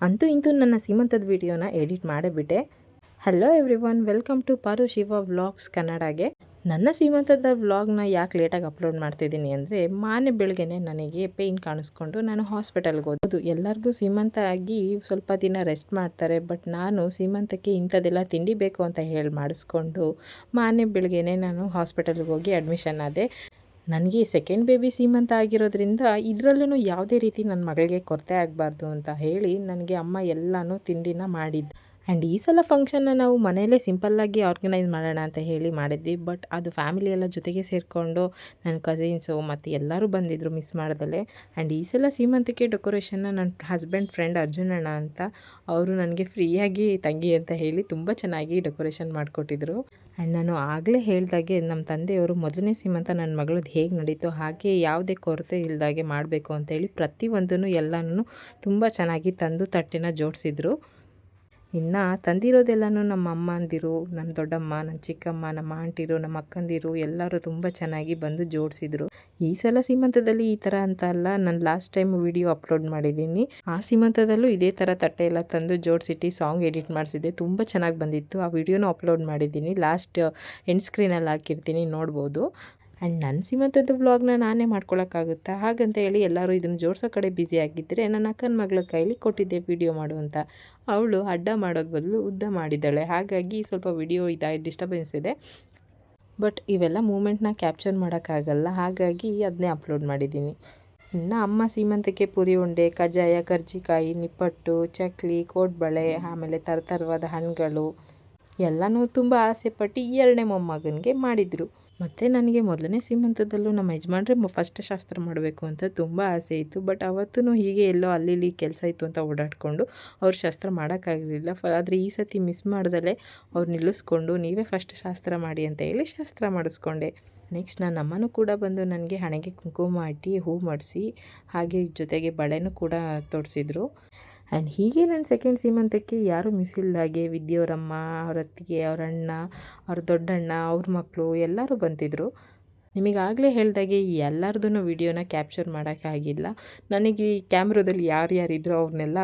ಅಂತೂ ಇಂತೂ ನನ್ನ ಸೀಮಂತದ ವಿಡಿಯೋನ ಎಡಿಟ್ ಮಾಡಿಬಿಟ್ಟೆ. Hello everyone welcome to Paru Shiva vlogs ಕನ್ನಡಗೆ. ನನ್ನ ಸೀಮಂತದ ವ್ಲಾಗ್ನ ಯಾಕೆ ಲೇಟಾಗಿ ಅಪ್ಲೋಡ್ ಮಾಡ್ತಿದ್ದೀನಿ ಅಂದರೆ ಮಾನೆ ಬೆಳಗ್ಗೆನೆ ನನಗೆ ಪೇಯ್ನ್ ಕಾಣಿಸ್ಕೊಂಡು ನಾನು ಹಾಸ್ಪಿಟಲ್ಗೆ ಹೋದದು ಎಲ್ಲರಿಗೂ ಸೀಮಂತ ಆಗಿ ಸ್ವಲ್ಪ ದಿನ ರೆಸ್ಟ್ ಮಾಡ್ತಾರೆ ಬಟ್ ನಾನು ಸೀಮಂತಕ್ಕೆ ಇಂಥದ್ದೆಲ್ಲ ತಿಂಡಿ ಬೇಕು ಅಂತ ಹೇಳಿ ಮಾಡಿಸ್ಕೊಂಡು ಮಾನೆ ಬೆಳಗ್ಗೆನೆ ನಾನು ಹಾಸ್ಪಿಟಲ್ಗೆ ಹೋಗಿ ಅಡ್ಮಿಷನ್ ಆದೆ. ನನಗೆ ಸೆಕೆಂಡ್ ಬೇಬಿ ಸೀಮಂತ ಆಗಿರೋದ್ರಿಂದ ಇದರಲ್ಲೂ ಯಾವುದೇ ರೀತಿ ನನ್ನ ಮಗಳಿಗೆ ಕೊರತೆ ಆಗಬಾರ್ದು ಅಂತ ಹೇಳಿ ನನಗೆ ಅಮ್ಮ ಎಲ್ಲನೂ ತಿಂಡಿನ ಮಾಡಿದ್ದು. ಆ್ಯಂಡ್ ಈ ಸಲ ಫಂಕ್ಷನ್ನ ನಾವು ಮನೆಯಲ್ಲೇ ಸಿಂಪಲ್ಲಾಗಿ ಆರ್ಗನೈಸ್ ಮಾಡೋಣ ಅಂತ ಹೇಳಿ ಮಾಡಿದ್ವಿ. ಬಟ್ ಅದು ಫ್ಯಾಮಿಲಿ ಎಲ್ಲ ಜೊತೆಗೆ ಸೇರಿಕೊಂಡು ನನ್ನ ಕಸಿನ್ಸು ಮತ್ತು ಎಲ್ಲರೂ ಬಂದಿದ್ದರು ಮಿಸ್ ಮಾಡ್ದಲೆ ಆ್ಯಂಡ್ ಈ ಸಲ ಸೀಮಂತಿಕೆ ಡೆಕೋರೇಷನ್ನ ನನ್ನ ಹಸ್ಬೆಂಡ್ ಫ್ರೆಂಡ್ ಅರ್ಜುನಣ್ಣ ಅಂತ ಅವರು ನನಗೆ ಫ್ರೀಯಾಗಿ ತಂಗಿ ಅಂತ ಹೇಳಿ ತುಂಬ ಚೆನ್ನಾಗಿ ಡೆಕೋರೇಷನ್ ಮಾಡಿಕೊಟ್ಟಿದ್ರು. ಆ್ಯಂಡ್ ನಾನು ಆಗಲೇ ಹೇಳ್ದಾಗೆ ನಮ್ಮ ತಂದೆಯವರು ಮೊದಲನೇ ಸೀಮಂತ ನನ್ನ ಮಗಳದ್ದು ಹೇಗೆ ನಡೀತು ಹಾಗೆ ಯಾವುದೇ ಕೊರತೆ ಇಲ್ಲದಾಗೆ ಮಾಡಬೇಕು ಅಂತೇಳಿ ಪ್ರತಿಯೊಂದನ್ನು ಎಲ್ಲನೂ ತುಂಬ ಚೆನ್ನಾಗಿ ತಂದು ತಟ್ಟೆನ ಜೋಡಿಸಿದ್ರು. ಇನ್ನು ತಂದಿರೋದೆಲ್ಲನೂ ನಮ್ಮ ಅಮ್ಮಂದಿರು ನನ್ನ ದೊಡ್ಡಮ್ಮ ನನ್ನ ಚಿಕ್ಕಮ್ಮ, ನಮ್ಮ ಆಂಟಿರು, ನಮ್ಮ ಅಕ್ಕಂದಿರು ಎಲ್ಲರೂ ತುಂಬ ಚೆನ್ನಾಗಿ ಬಂದು ಜೋಡಿಸಿದ್ರು. ಈ ಸಲ ಸೀಮಂತದಲ್ಲಿ ಈ ಥರ ಅಂತ ಅಲ್ಲ, ನಾನು ಲಾಸ್ಟ್ ಟೈಮ್ ವಿಡಿಯೋ ಅಪ್ಲೋಡ್ ಮಾಡಿದ್ದೀನಿ. ಆ ಸೀಮಂತದಲ್ಲೂ ಇದೇ ಥರ ತಟ್ಟೆ ಎಲ್ಲ ತಂದು ಜೋಡಿಸಿಟ್ಟು ಸಾಂಗ್ ಎಡಿಟ್ ಮಾಡಿಸಿದ್ದೆ. ತುಂಬ ಚೆನ್ನಾಗಿ ಬಂದಿತ್ತು. ಆ ವಿಡಿಯೋನೂ ಅಪ್ಲೋಡ್ ಮಾಡಿದ್ದೀನಿ. ಲಾಸ್ಟ್ ಎಂಡ್ ಸ್ಕ್ರೀನಲ್ಲಿ ಹಾಕಿರ್ತೀನಿ, ನೋಡ್ಬೋದು. ಆ್ಯಂಡ್ ನನ್ನ ಸೀಮಂತದ ವ್ಲಾಗ್ನ ನಾನೇ ಮಾಡ್ಕೊಳಕ್ಕಾಗುತ್ತಾ? ಹಾಗಂತ ಹೇಳಿ ಎಲ್ಲರೂ ಇದನ್ನು ಜೋಡಿಸೋ ಕಡೆ ಬ್ಯುಸಿ ಆಗಿದ್ದರೆ ನನ್ನ ಅಕ್ಕನ ಮಗಳ ಕೈಲಿ ಕೊಟ್ಟಿದ್ದೆ ವಿಡಿಯೋ ಮಾಡು ಅಂತ ಅವಳು ಅಡ್ಡ ಮಾಡೋಕ್ಕೆ ಬದಲು ಉದ್ದ ಮಾಡಿದ್ದಾಳೆ. ಹಾಗಾಗಿ ಸ್ವಲ್ಪ ವಿಡಿಯೋ ಇದಾಗಿ ಡಿಸ್ಟರ್ಬೆನ್ಸ್ ಇದೆ. ಬಟ್ ಇವೆಲ್ಲ ಮೂಮೆಂಟ್ನ ಕ್ಯಾಪ್ಚರ್ ಮಾಡೋಕ್ಕಾಗಲ್ಲ. ಹಾಗಾಗಿ ಅದನ್ನೇ ಅಪ್ಲೋಡ್ ಮಾಡಿದ್ದೀನಿ. ಇನ್ನು ಅಮ್ಮ ಸೀಮಂತಕ್ಕೆ ಪುರಿ ಉಂಡೆ, ಕಜ್ಜಾಯ, ಕರ್ಜಿಕಾಯಿ, ನಿಪ್ಪಟ್ಟು, ಚಕ್ಲಿ, ಕೋಡ್ಬಳೆ, ಆಮೇಲೆ ಥರ ಥರವಾದ ಹಣ್ಣುಗಳು ಎಲ್ಲನೂ ತುಂಬ ಆಸೆಪಟ್ಟು ಎರಡನೇ ಮೊಮ್ಮಗನಿಗೆ ಮಾಡಿದರು. ಮತ್ತು ನನಗೆ ಮೊದಲನೇ ಸೀಮಂತದಲ್ಲೂ ನಮ್ಮ ಯಜಮಾನ್ರೆ ಫಸ್ಟ್ ಶಾಸ್ತ್ರ ಮಾಡಬೇಕು ಅಂತ ತುಂಬ ಆಸೆ ಇತ್ತು. ಬಟ್ ಅವತ್ತೂ ಹೀಗೆ ಎಲ್ಲೋ ಅಲ್ಲಿ ಇಲ್ಲಿ ಕೆಲಸ ಇತ್ತು ಅಂತ ಓಡಾಡಿಕೊಂಡು ಅವ್ರು ಶಾಸ್ತ್ರ ಮಾಡೋಕ್ಕಾಗಲಿಲ್ಲ. ಫ ಆದರೆ ಈ ಸತಿ ಮಿಸ್ ಮಾಡ್ದಲೇ ಅವ್ರು ನಿಲ್ಲಿಸ್ಕೊಂಡು ನೀವೇ ಫಸ್ಟ್ ಶಾಸ್ತ್ರ ಮಾಡಿ ಅಂತ ಹೇಳಿ ಶಾಸ್ತ್ರ ಮಾಡಿಸ್ಕೊಂಡೆ. ನೆಕ್ಸ್ಟ್ ನನ್ನ ಅಮ್ಮನೂ ಕೂಡ ಬಂದು ನನಗೆ ಹಣೆಗೆ ಕುಂಕುಮ ಮಾಡಿ ಹೂ ಮಾಡಿಸಿ ಹಾಗೆ ಜೊತೆಗೆ ಬಳೆನೂ ಕೂಡ ತೊಡಿಸಿದ್ರು ಆ್ಯಂಡ್ ಹೀಗೆ ನನ್ನ ಸೆಕೆಂಡ್ ಸೀಮಂತಕ್ಕೆ ಯಾರೂ ಮಿಸ್ ಇಲ್ದಾಗೆ ವಿದ್ಯೆಯವರಮ್ಮ ಅವ್ರ ಅತ್ತಿಗೆ, ಅವ್ರ ಅಣ್ಣ, ಅವ್ರ ದೊಡ್ಡಣ್ಣ, ಅವ್ರ ಮಕ್ಕಳು ಎಲ್ಲರೂ ಬಂದಿದ್ದರು ನಿಮಗಾಗಲೇ ಹೇಳ್ದಾಗೆ ಎಲ್ಲರದೂ ವಿಡಿಯೋನ ಕ್ಯಾಪ್ಚರ್ ಮಾಡೋಕ್ಕಾಗಿಲ್ಲ ನನಗೆ ಈ ಕ್ಯಾಮ್ರಾದಲ್ಲಿ ಯಾರ್ಯಾರಿದ್ರು ಅವ್ರನ್ನೆಲ್ಲ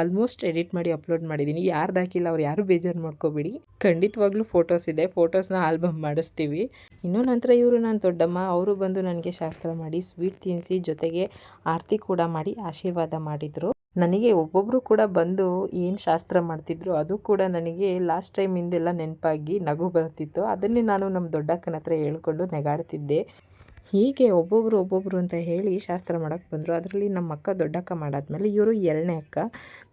ಆಲ್ಮೋಸ್ಟ್ ಎಡಿಟ್ ಮಾಡಿ ಅಪ್ಲೋಡ್ ಮಾಡಿದ್ದೀನಿ ಯಾರ್ದು ಹಾಕಿಲ್ಲ ಅವ್ರು ಯಾರು ಬೇಜಾರು ಮಾಡ್ಕೋಬೇಡಿ. ಖಂಡಿತವಾಗ್ಲೂ ಫೋಟೋಸ್ ಇದೆ. ಫೋಟೋಸ್ನ ಆಲ್ಬಮ್ ಮಾಡಿಸ್ತೀವಿ. ಇನ್ನೂ ನಂತರ ಇವರು ನಾನು ದೊಡ್ಡಮ್ಮ, ಅವರು ಬಂದು ನನಗೆ ಶಾಸ್ತ್ರ ಮಾಡಿ ಸ್ವೀಟ್ ತಿನ್ನಿಸಿ ಜೊತೆಗೆ ಆರತಿ ಕೂಡ ಮಾಡಿ ಆಶೀರ್ವಾದ ಮಾಡಿದರು. ನನಗೆ ಒಬ್ಬೊಬ್ಬರು ಕೂಡ ಬಂದು ಏನು ಶಾಸ್ತ್ರ ಮಾಡ್ತಿದ್ರು ಅದು ಕೂಡ ನನಗೆ ಲಾಸ್ಟ್ ಟೈಮಿಂದೆಲ್ಲ ನೆನಪಾಗಿ ನಗು ಬರ್ತಿತ್ತು. ಅದನ್ನೇ ನಾನು ನಮ್ಮ ದೊಡ್ಡಕ್ಕನ ಹತ್ರ ಹೇಳ್ಕೊಂಡು ನೆಗಾಡ್ತಿದ್ದೆ. ಹೀಗೆ ಒಬ್ಬೊಬ್ಬರು ಒಬ್ಬೊಬ್ಬರು ಅಂತ ಹೇಳಿ ಶಾಸ್ತ್ರ ಮಾಡೋಕ್ಕೆ ಬಂದರು. ಅದರಲ್ಲಿ ನಮ್ಮ ಅಕ್ಕ ದೊಡ್ಡಕ್ಕ ಮಾಡಾದ್ಮೇಲೆ ಇವರು ಎರಡನೇ ಅಕ್ಕ,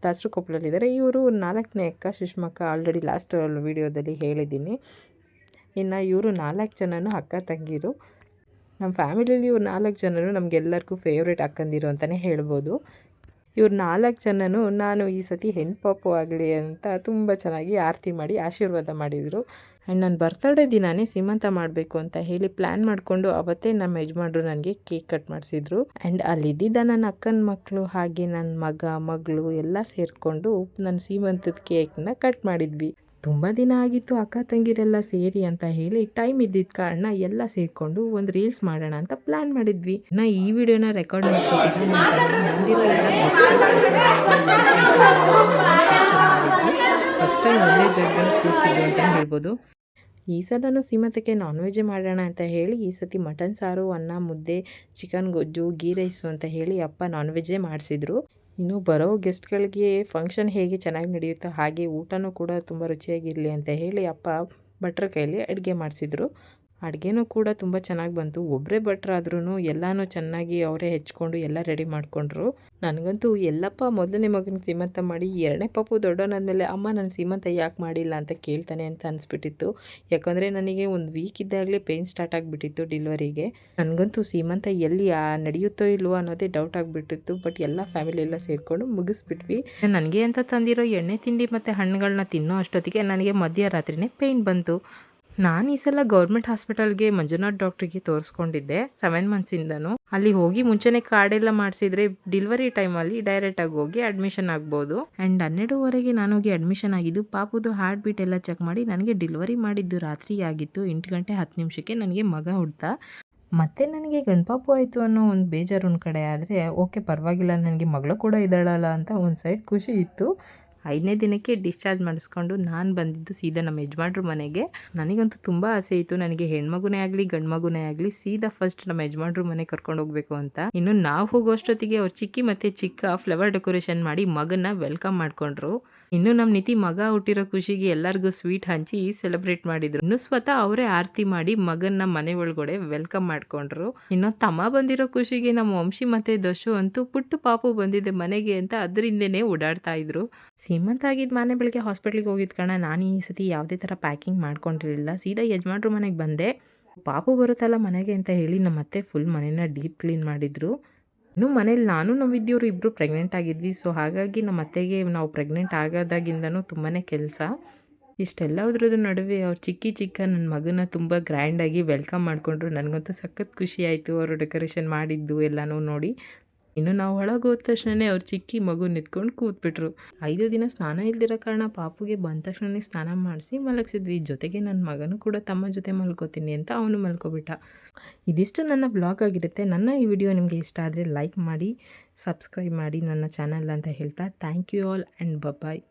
ದಾಸರು ಕೊಪ್ಪಳಲ್ಲಿದ್ದಾರೆ ಇವರು ನಾಲ್ಕನೇ ಅಕ್ಕ, ಸುಷ್ಮಕ್ಕ ಆಲ್ರೆಡಿ ಲಾಸ್ಟ್ ವಿಡಿಯೋದಲ್ಲಿ ಹೇಳಿದ್ದೀನಿ. ಇನ್ನು ಇವರು ನಾಲ್ಕು ಜನನೂ ಅಕ್ಕ ತಂಗಿರು. ನಮ್ಮ ಫ್ಯಾಮಿಲಿಯಲ್ಲಿ ಇವ್ರು ನಾಲ್ಕು ಜನರು ನಮಗೆಲ್ಲರಿಗೂ ಫೇವ್ರೇಟ್ ಅಕ್ಕಂದಿರು ಅಂತಲೇ ಹೇಳ್ಬೋದು. ಇವ್ರು ನಾಲ್ಕು ಜನನೂ ನಾನು ಈ ಸತಿ ಹೆಣ್ಣು ಆಗಲಿ ಅಂತ ತುಂಬ ಚೆನ್ನಾಗಿ ಆರತಿ ಮಾಡಿ ಆಶೀರ್ವಾದ ಮಾಡಿದರು. ಆ್ಯಂಡ್ ನನ್ನ ಬರ್ತಡೇ ದಿನಾನೇ ಸೀಮಂತ ಮಾಡಬೇಕು ಅಂತ ಹೇಳಿ ಪ್ಲ್ಯಾನ್ ಮಾಡಿಕೊಂಡು ಅವತ್ತೇ ನಮ್ಮ ಯಜಮಾನ್ರು ನನಗೆ ಕೇಕ್ ಕಟ್ ಮಾಡಿಸಿದ್ರು. ಆ್ಯಂಡ್ ಅಲ್ಲಿದ್ದಿದ್ದ ನನ್ನ ಅಕ್ಕನ ಮಕ್ಕಳು ಹಾಗೆ ನನ್ನ ಮಗ, ಮಗಳು ಎಲ್ಲ ಸೇರಿಕೊಂಡು ನನ್ನ ಸೀಮಂತದ ಕೇಕ್ನ ಕಟ್ ಮಾಡಿದ್ವಿ. ತುಂಬ ದಿನ ಆಗಿತ್ತು ಅಕ್ಕ ತಂಗಿರೆಲ್ಲ ಸೇರಿ ಅಂತ ಹೇಳಿ ಟೈಮ್ ಇದ್ದಿದ್ದ ಕಾರಣ ಎಲ್ಲ ಸೇರಿಕೊಂಡು ಒಂದು ರೀಲ್ಸ್ ಮಾಡೋಣ ಅಂತ ಪ್ಲ್ಯಾನ್ ಮಾಡಿದ್ವಿ. ನಾ ಈ ವಿಡಿಯೋನ ರೆಕಾರ್ಡ್ ಫಸ್ಟ್ ಟೈಮ್ ಒಂದೇ ಕೂರಿಸಿದ್ವಿ ಅಂತ ಹೇಳ್ಬೋದು. ಈ ಸಲನೂ ಸೀಮಂತಕ್ಕೆ ನಾನ್ ವೆಜ್ ಮಾಡೋಣ ಅಂತ ಹೇಳಿ ಈ ಸತಿ ಮಟನ್ ಸಾರು, ಅನ್ನ, ಮುದ್ದೆ ಚಿಕನ್ ಗೊಜ್ಜು ಗೀ ರೈಸು ಅಂತ ಹೇಳಿ ಅಪ್ಪ ನಾನ್ ವೆಜ್ಜೇ ಮಾಡಿಸಿದ್ರು. ಇನ್ನು ಬರೋ ಗೆಸ್ಟ್ಗಳಿಗೆ ಫಂಕ್ಷನ್ ಹೇಗೆ ಚೆನ್ನಾಗಿ ನಡೆಯುತ್ತೋ ಹಾಗೆ ಊಟನೂ ಕೂಡ ತುಂಬ ರುಚಿಯಾಗಿರಲಿ ಅಂತ ಹೇಳಿ ಅಪ್ಪ ಭಟ್ರ ಕೈಯಲ್ಲಿ ಅಡುಗೆ ಮಾಡಿಸಿದ್ರು. ಅಡುಗೆನೂ ಕೂಡ ತುಂಬ ಚೆನ್ನಾಗಿ ಬಂತು. ಒಬ್ಬರೇ ಭಟ್ರಾದ್ರೂ ಎಲ್ಲನೂ ಚೆನ್ನಾಗಿ ಅವರೇ ಹೆಚ್ಕೊಂಡು ಎಲ್ಲ ರೆಡಿ ಮಾಡಿಕೊಂಡ್ರು. ನನಗಂತೂ ಎಲ್ಲಪ್ಪ ಮೊದಲನೇ ಮಗನ ಸೀಮಂತ ಮಾಡಿ, ಎರಡನೇ ಪಾಪು ದೊಡ್ಡವನಾದ್ಮೇಲೆ ಅಮ್ಮ ನನ್ನ ಸೀಮಂತ ಯಾಕೆ ಮಾಡಿಲ್ಲ ಅಂತ ಕೇಳ್ತಾನೆ ಅಂತ ಅನಿಸ್ಬಿಟ್ಟಿತ್ತು. ಯಾಕಂದರೆ ನನಗೆ ಒಂದು ವೀಕ್ ಇದ್ದಾಗಲೇ ಪೇಯ್ನ್ ಸ್ಟಾರ್ಟ್ ಆಗಿಬಿಟ್ಟಿತ್ತು ಡಿಲ್ವರಿಗೆ ನನಗಂತೂ ಸೀಮಂತ ಎಲ್ಲಿ ನಡೆಯುತ್ತೋ ಇಲ್ವೋ ಅನ್ನೋದೇ ಡೌಟ್ ಆಗಿಬಿಟ್ಟಿತ್ತು. ಬಟ್ ಎಲ್ಲ ಫ್ಯಾಮಿಲಿ ಎಲ್ಲ ಸೇರಿಕೊಂಡು ಮುಗಿಸ್ಬಿಟ್ವಿ. ನನಗೆ ಅಂತ ತಂದಿರೋ ಎಣ್ಣೆ ತಿಂಡಿ ಮತ್ತು ಹಣ್ಣುಗಳನ್ನ ತಿನ್ನೋ ಅಷ್ಟೊತ್ತಿಗೆ ನನಗೆ ಮಧ್ಯರಾತ್ರಿನೇ ಪೇಯ್ನ್ ಬಂತು. ನಾನು ಈ ಸಲ ಗೌರ್ಮೆಂಟ್ ಹಾಸ್ಪಿಟಲ್ಗೆ ಮಂಜುನಾಥ್ ಡಾಕ್ಟ್ರಿಗೆ ತೋರಿಸ್ಕೊಂಡಿದ್ದೆ ಸೆವೆನ್ ಮಂತ್ಸಿಂದನೂ ಅಲ್ಲಿ ಹೋಗಿ ಮುಂಚೆನೆ ಕಾರ್ಡೆಲ್ಲ ಮಾಡಿಸಿದ್ರೆ ಡಿಲಿವರಿ ಟೈಮಲ್ಲಿ ಡೈರೆಕ್ಟಾಗಿ ಹೋಗಿ ಅಡ್ಮಿಷನ್ ಆಗ್ಬೋದು. ಆ್ಯಂಡ್ ಹನ್ನೆರಡುವರೆಗೆ ನಾನು ಹೋಗಿ ಅಡ್ಮಿಷನ್ ಆಗಿದ್ದು ಪಾಪುದು ಹಾರ್ಟ್ ಬೀಟ್ ಎಲ್ಲ ಚೆಕ್ ಮಾಡಿ ನನಗೆ ಡಿಲಿವರಿ ಮಾಡಿದ್ದು ರಾತ್ರಿ ಆಗಿತ್ತು, ಎಂಟು ಗಂಟೆ ಹತ್ತು ನಿಮಿಷಕ್ಕೆ ನನಗೆ ಮಗ ಹುಡ್ತಾ. ಮತ್ತೆ ನನಗೆ ಗಣಪಾಪು ಆಯಿತು ಅನ್ನೋ ಒಂದು ಬೇಜಾರು ಒಂದು ಕಡೆ ಆದರೆ, ಓಕೆ ಪರವಾಗಿಲ್ಲ, ನನಗೆ ಮಗಳು ಕೂಡ ಇದ್ದಾಳಲ್ಲ ಅಂತ ಒಂದು ಸೈಡ್ ಖುಷಿ ಇತ್ತು. ಐದನೇ ದಿನಕ್ಕೆ ಡಿಸ್ಚಾರ್ಜ್ ಮಾಡಿಸ್ಕೊಂಡು ನಾನು ಬಂದಿದ್ದು ಸೀದಾ ನಮ್ಮ ಯಜಮಾನ್ರ ಮನೆಗೆ. ನನಗಂತೂ ತುಂಬ ಆಸೆ ಇತ್ತು. ನನಗೆ ಹೆಣ್ಮಗುನೇ ಆಗಲಿ ಗಂಡು ಮಗುನೇ ಆಗಲಿ ಸೀದಾ ಫಸ್ಟ್ ನಮ್ಮ ಯಜಮಾನ್ರ ಮನೆ ಕರ್ಕೊಂಡು ಹೋಗ್ಬೇಕು ಅಂತ. ಇನ್ನು ನಾವು ಹೋಗೋಷ್ಟೊತ್ತಿಗೆ ಅವ್ರ ಚಿಕ್ಕಿ ಮತ್ತೆ ಚಿಕ್ಕ ಫ್ಲವರ್ ಡೆಕೋರೇಷನ್ ಮಾಡಿ ಮಗನ್ನ ವೆಲ್ಕಮ್ ಮಾಡ್ಕೊಂಡ್ರು. ಇನ್ನು ನಮ್ಮ ನಿತಿ ಮಗ ಹುಟ್ಟಿರೋ ಖುಷಿಗೆ ಎಲ್ಲರಿಗೂ ಸ್ವೀಟ್ ಹಂಚಿ ಸೆಲೆಬ್ರೇಟ್ ಮಾಡಿದ್ರು. ಇನ್ನು ಸ್ವತಃ ಅವರೇ ಆರತಿ ಮಾಡಿ ಮಗನ್ನ ಮನೆ ಒಳಗಡೆ ವೆಲ್ಕಮ್ ಮಾಡ್ಕೊಂಡ್ರು. ಇನ್ನು ತಮ್ಮ ಬಂದಿರೋ ಖುಷಿಗೆ ನಮ್ಮ ವಂಶಿ ಮತ್ತೆ ದಶು ಅಂತೂ ಪುಟ್ಟು ಪಾಪು ಬಂದಿದೆ ಮನೆಗೆ ಅಂತ ಅದರಿಂದನೇ ಓಡಾಡ್ತಾ ಇದ್ರು. ಸೀಮಂತ ಆಗಿದ್ದು ಮನೆ ಬೆಳಗ್ಗೆ ಹಾಸ್ಪಿಟ್ಲಿಗೆ ಹೋಗಿದ್ದ ಕಣ ನಾನು ಈ ಸತಿ ಯಾವುದೇ ಥರ ಪ್ಯಾಕಿಂಗ್ ಮಾಡ್ಕೊಂಡಿರಲಿಲ್ಲ. ಸೀದಾ ಯಜಮಾನ್ರು ಮನೆಗೆ ಬಂದೆ. ಪಾಪು ಬರುತ್ತಲ್ಲ ಮನೆಗೆ ಅಂತ ಹೇಳಿ ನಮ್ಮ ಅತ್ತೆ ಫುಲ್ ಮನೇನ ಡೀಪ್ ಕ್ಲೀನ್ ಮಾಡಿದರು. ಇನ್ನು ಮನೇಲಿ ನಾನು ನಮ್ಮ ವಿದ್ಯವರು ಇಬ್ಬರು ಪ್ರೆಗ್ನೆಂಟ್ ಆಗಿದ್ವಿ. ಸೊ ಹಾಗಾಗಿ ನಮ್ಮ ಅತ್ತೆಗೆ ನಾವು ಪ್ರೆಗ್ನೆಂಟ್ ಆಗೋದಾಗಿಂದನೂ ತುಂಬಾ ಕೆಲಸ. ಇಷ್ಟೆಲ್ಲದ್ರದ್ದು ನಡುವೆ ಅವ್ರು ಚಿಕ್ಕಿ ಚಿಕ್ಕ ನನ್ನ ಮಗನ ತುಂಬ ಗ್ರ್ಯಾಂಡಾಗಿ ವೆಲ್ಕಮ್ ಮಾಡಿಕೊಂಡ್ರು. ನನಗಂತೂ ಸಖತ್ ಖುಷಿ ಆಯಿತು. ಅವರು ಡೆಕೋರೇಷನ್ ಮಾಡಿದ್ದು ಎಲ್ಲನೂ ನೋಡಿ. ಇನ್ನು ನಾವು ಒಳಗೆ ಹೋದ ತಕ್ಷಣವೇ ಅವ್ರು ಚಿಕ್ಕಿ ಮಗು ನಿಂತ್ಕೊಂಡು ಕೂತ್ಬಿಟ್ರು. ಐದು ದಿನ ಸ್ನಾನ ಇಲ್ದಿರೋ ಕಾರಣ ಪಾಪುಗೆ ಬಂದ ತಕ್ಷಣನೇ ಸ್ನಾನ ಮಾಡಿಸಿ ಮಲಗಿಸಿದ್ವಿ. ಜೊತೆಗೆ ನನ್ನ ಮಗನೂ ಕೂಡ ತಮ್ಮ ಜೊತೆ ಮಲ್ಕೋತೀನಿ ಅಂತ ಅವನು ಮಲ್ಕೊಬಿಟ್ಟ. ಇದಿಷ್ಟು ನನ್ನ ಬ್ಲಾಗ್ ಆಗಿರುತ್ತೆ. ನನ್ನ ಈ ವಿಡಿಯೋ ನಿಮಗೆ ಇಷ್ಟ ಆದರೆ ಲೈಕ್ ಮಾಡಿ ಸಬ್ಸ್ಕ್ರೈಬ್ ಮಾಡಿ ನನ್ನ ಚಾನಲ್ ಅಂತ ಹೇಳ್ತಾ thank you all and bye bye